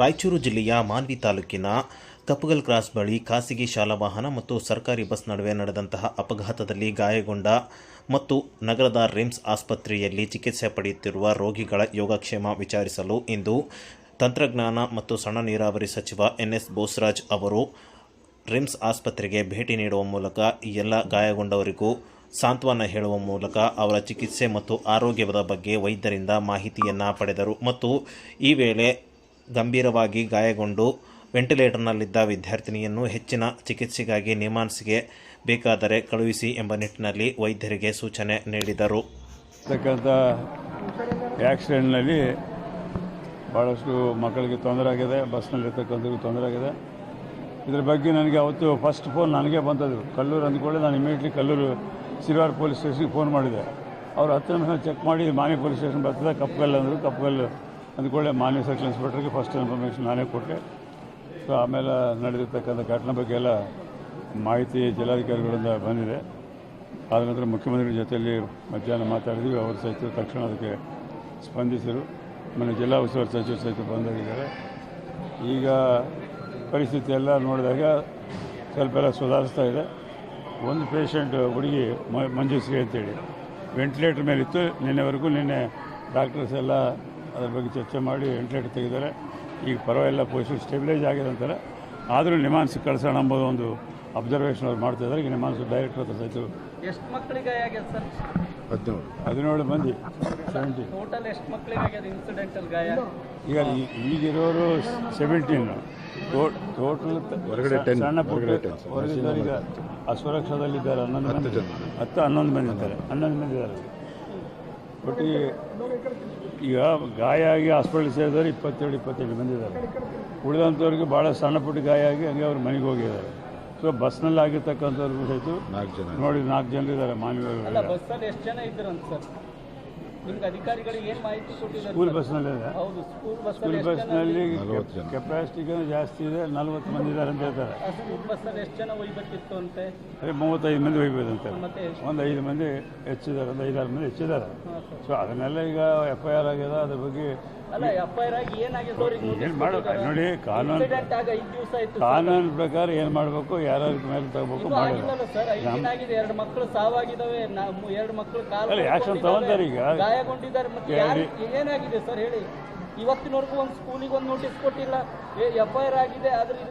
ರಾಯಚೂರು ಜಿಲ್ಲೆಯ ಮಾನ್ವಿ ತಾಲೂಕಿನ ಕಪ್ಪುಗಲ್ ಕ್ರಾಸ್ ಬಳಿ ಖಾಸಗಿ ಶಾಲಾ ವಾಹನ ಮತ್ತು ಸರ್ಕಾರಿ ಬಸ್ ನಡುವೆ ನಡೆದಂತಹ ಅಪಘಾತದಲ್ಲಿ ಗಾಯಗೊಂಡ ಮತ್ತು ನಗರದ ರಿಮ್ಸ್ ಆಸ್ಪತ್ರೆಯಲ್ಲಿ ಚಿಕಿತ್ಸೆ ಪಡೆಯುತ್ತಿರುವ ರೋಗಿಗಳ ಯೋಗಕ್ಷೇಮ ವಿಚಾರಿಸಲು ಇಂದು ತಂತ್ರಜ್ಞಾನ ಮತ್ತು ಸಣ್ಣ ನೀರಾವರಿ ಸಚಿವ ಎನ್ಎಸ್ ಬೋಸ್ರಾಜ್ ಅವರು ರಿಮ್ಸ್ ಆಸ್ಪತ್ರೆಗೆ ಭೇಟಿ ನೀಡುವ ಮೂಲಕ ಎಲ್ಲ ಗಾಯಗೊಂಡವರಿಗೂ ಸಾಂತ್ವನ ಹೇಳುವ ಮೂಲಕ ಅವರ ಚಿಕಿತ್ಸೆ ಮತ್ತು ಆರೋಗ್ಯದ ಬಗ್ಗೆ ವೈದ್ಯರಿಂದ ಮಾಹಿತಿಯನ್ನು ಪಡೆದರು. ಮತ್ತು ಈ ವೇಳೆ ಗಂಭೀರವಾಗಿ ಗಾಯಗೊಂಡು ವೆಂಟಿಲೇಟರ್ನಲ್ಲಿದ್ದ ವಿದ್ಯಾರ್ಥಿನಿಯನ್ನು ಹೆಚ್ಚಿನ ಚಿಕಿತ್ಸೆಗಾಗಿ ನಿಮಾನ್ಸ್ಗೆ ಬೇಕಾದರೆ ಕಳುಹಿಸಿ ಎಂಬ ನಿಟ್ಟಿನಲ್ಲಿ ವೈದ್ಯರಿಗೆ ಸೂಚನೆ ನೀಡಿದರು. ಇರ್ತಕ್ಕಂಥ ಆಕ್ಸಿಡೆಂಟ್ನಲ್ಲಿ ಭಾಳಷ್ಟು ಮಕ್ಕಳಿಗೆ ತೊಂದರೆ ಆಗಿದೆ, ಬಸ್ನಲ್ಲಿರ್ತಕ್ಕಂಥವ್ರಿಗೆ ತೊಂದರೆ ಆಗಿದೆ. ಇದ್ರ ಬಗ್ಗೆ ನನಗೆ ಅವತ್ತು ಫಸ್ಟ್ ಫೋನ್ ನನಗೆ ಬಂದದ್ದು. ಕಲ್ಲೂರು ಅಂದ್ಕೊಳ್ಳಿ, ನಾನು ಇಮಿಡಿಯೇಟ್ಲಿ ಕಲ್ಲೂರು ಸಿರಿವಾರ ಪೊಲೀಸ್ ಸ್ಟೇಷನ್ಗೆ ಫೋನ್ ಮಾಡಿದೆ. ಅವ್ರು ಹತ್ತು ನಿಮಿಷ ಚೆಕ್ ಮಾಡಿ ಮಾನಿ ಪೊಲೀಸ್ ಸ್ಟೇಷನ್ ಬರ್ತದೆ ಕಪ್ಪಗಲ್ ಅಂದರು ಕಪ್ಪಗಲ್ ಅಂದ್ಕೊಳ್ಳಿ ಮಾನ್ಯ ಸರ್ಕಲ್ ಇನ್ಸ್ಪೆಕ್ಟರ್ಗೆ ಫಸ್ಟ್ ಇನ್ಫಾರ್ಮೇಷನ್ ನಾನೇ ಕೊಟ್ಟೆ. ಸೊ ಆಮೇಲೆ ನಡೆದಿರ್ತಕ್ಕಂಥ ಘಟನೆ ಬಗ್ಗೆ ಎಲ್ಲ ಮಾಹಿತಿ ಜಿಲ್ಲಾಧಿಕಾರಿಗಳಿಂದ ಬಂದಿದೆ. ಆದ ನಂತರ ಮುಖ್ಯಮಂತ್ರಿಗಳ ಜೊತೆಯಲ್ಲಿ ಮಧ್ಯಾಹ್ನ ಮಾತಾಡಿದ್ವಿ. ಅವರು ಸಹಿತ ತಕ್ಷಣ ಅದಕ್ಕೆ ಸ್ಪಂದಿಸಿದರು ಆಮೇಲೆ ಜಿಲ್ಲಾ ಉಸ್ತುವಾರಿ ಸಚಿವರು ಸಹಿತ ಬಂದಾಗಿದ್ದಾರೆ ಈಗ ಪರಿಸ್ಥಿತಿ ಎಲ್ಲ ನೋಡಿದಾಗ ಸ್ವಲ್ಪ ಎಲ್ಲ ಸುಧಾರಿಸ್ತಾ ಇದೆ. ಒಂದು ಪೇಷಂಟ್ ಹುಡುಗಿ ಮಂಜುಶ್ರೀ ಅಂತೇಳಿ. ವೆಂಟಿಲೇಟರ್ ಮೇಲಿತ್ತು. ನಿನ್ನೆವರೆಗೂ ನಿನ್ನೆ ಡಾಕ್ಟರ್ಸ್ ಎಲ್ಲ ಅದ್ರ ಬಗ್ಗೆ ಚರ್ಚೆ ಮಾಡಿ ವೆಂಟಿಲೇಟರ್ ತೆಗೆದರೆ ಈಗ ಪರವಾಗಿಲ್ಲ ಪೊಸಿಷನ್ ಸ್ಟೆಬಿಲೈಸ್ ಆಗಿದೆ ಅಂತಾರೆ. ಆದರೂ ನಿಮಾನ್ಸ್ ಕಳಿಸೋಣ ಅಂಬೋದು ಒಂದು ಅಬ್ಸರ್ವೇಷನ್ ಅವ್ರು ಮಾಡ್ತಾ ಇದ್ದಾರೆ. ಈಗ ನಿಮಾನ್ಸ್ ಡೈರೆಕ್ಟರ್ ಹತ್ರ ಸಹಿತ ಎಷ್ಟು ಮಕ್ಕಳಿಗೆ ಸರ್? ಹದಿನೇಳು. ಮಂದಿ. ಸೆವೆಂಟಿ ಟೋಟಲ್ ಎಷ್ಟು ಮಕ್ಕಳಿಗೆ ಇನ್ಸಿಡೆಂಟಲ್ ಗಾಯ? ಈಗ ಈ- ಈಗಿರೋರು ಸೆವೆಂಟೀನ್ ಟೋಟಲ್ ಹೊರಗಡೆ 10, ಸಣ್ಣ ಪುಟ್ಟ ಹೊರಗಡೆ 10. ಹೊರಗಿದ್ದಾರೆ ಈಗ ಅಸುರಕ್ಷದಲ್ಲಿದ್ದಾರೆ ಹನ್ನೊಂದು ಮಂದಿ. ಹತ್ತು ಹನ್ನೊಂದು ಮಂದಿ ಇದ್ದಾರೆ. ಹನ್ನೊಂದು ಮಂದಿ ಇದ್ದಾರೆ. ಒಟ್ಟಿಗೆ ಈಗ ಗಾಯ ಆಗಿ ಹಾಸ್ಪಿಟಲ್ ಸೇರಿದವರು ಇಪ್ಪತ್ತೇಳು ಇಪ್ಪತ್ತೇಳು ಬಂದಿದ್ದಾರೆ. ಉಳಿದಂಥವ್ರಿಗೆ ಭಾಳ ಸಣ್ಣ ಪುಟ್ಟ ಗಾಯ ಆಗಿ ಹಂಗೆ ಅವ್ರು ಮನೆಗೆ ಹೋಗಿದ್ದಾರೆ. ಸೊ ಬಸ್ನಲ್ಲಿ ಆಗಿರ್ತಕ್ಕಂಥವ್ರಿಗೂ ಸಹಿತ ನಾಲ್ಕು ಜನ. ನೋಡಿ ನಾಲ್ಕು ಜನ ಇದ್ದಾರೆ ಬಸ್ಸಲ್ಲಿ ಎಷ್ಟು ಜನ ಇದ್ರಂತ ಸರ್? ನಿಮ್ಗೆ ಅಧಿಕಾರಿಗಳಿಗೆ ಏನು ಮಾಹಿತಿ ಕೊಟ್ಟಿದ್ದಾರೆ ಸ್ಕೂಲ್ ಬಸ್ನಲ್ಲಿ ಬಸ್ನಲ್ಲಿದೆ ಹೌದು ಸ್ಕೂಲ್ ಬಸ್ನಲ್ಲಿ ನಲವತ್ತು ಜಾಸ್ತಿ ಇದೆ ನಲ್ವತ್ತು ಮಂದಿ ಇದ್ದಾರೆ ಅಂತ ಹೇಳ್ತಾರೆ. ಆ ಸ್ಕೂಲ್ ಬಸ್ಸಲ್ಲಿ ಎಷ್ಟು ಜನ ಒಯ್ಬೇಕಿತ್ತು ಅಂತೆ? ಅದೇ ಮೂವತ್ತೈದು ಮಂದಿ ಒಯ್ಬೋದಂತೆ ಅಂತ ಒಂದು ಐದು ಮಂದಿ ಹೆಚ್ಚಿದ್ದಾರೆ ಒಂದು ಐದಾರು ಮಂದಿ ಹೆಚ್ಚಿದ್ದಾರೆ. ಸೊ ಅದನ್ನೆಲ್ಲ ಈಗ ಎಫ್ ಐ ಆರ್ ಆಗಿದೆ ಅದ್ರ ಬಗ್ಗೆ ಅಲ್ಲ ಎಫ್ ಆಗಿ ಏನಾಗಿದೆ ಅವ್ರಿಗೆ ಏನು ಮಾಡಬೇಕು ನೋಡಿ ಕಾನೂನು. ಕಾನೂನು ಪ್ರಕಾರ ಏನು ಮಾಡಬೇಕು ಯಾರ್ಯಾರ ಮೇಲೆ ತಗೋಬೇಕು ಮಾಡಿ ಎರಡು ಮಕ್ಕಳು ಸಾವಾಗಿದ್ದಾವೆ ಎರಡು ಮಕ್ಕಳು ಆ್ಯಕ್ಷನ್ ತಗೊಂತಾರೆ ಈಗ. ಗಾಯಗೊಂಡಿದ್ದಾರೆ ಮತ್ತೆ ಏನಾಗಿದೆ ಸರ್ ಹೇಳಿ. ಇವತ್ತಿನವರೆಗೂ ಒಂದು ಸ್ಕೂಲಿಗೆ ಒಂದು ನೋಟಿಸ್ ಕೊಟ್ಟಿಲ್ಲ. ಎಫ್ ಐ ಆರ್ ಆಗಿದೆ ಆದ್ರೆ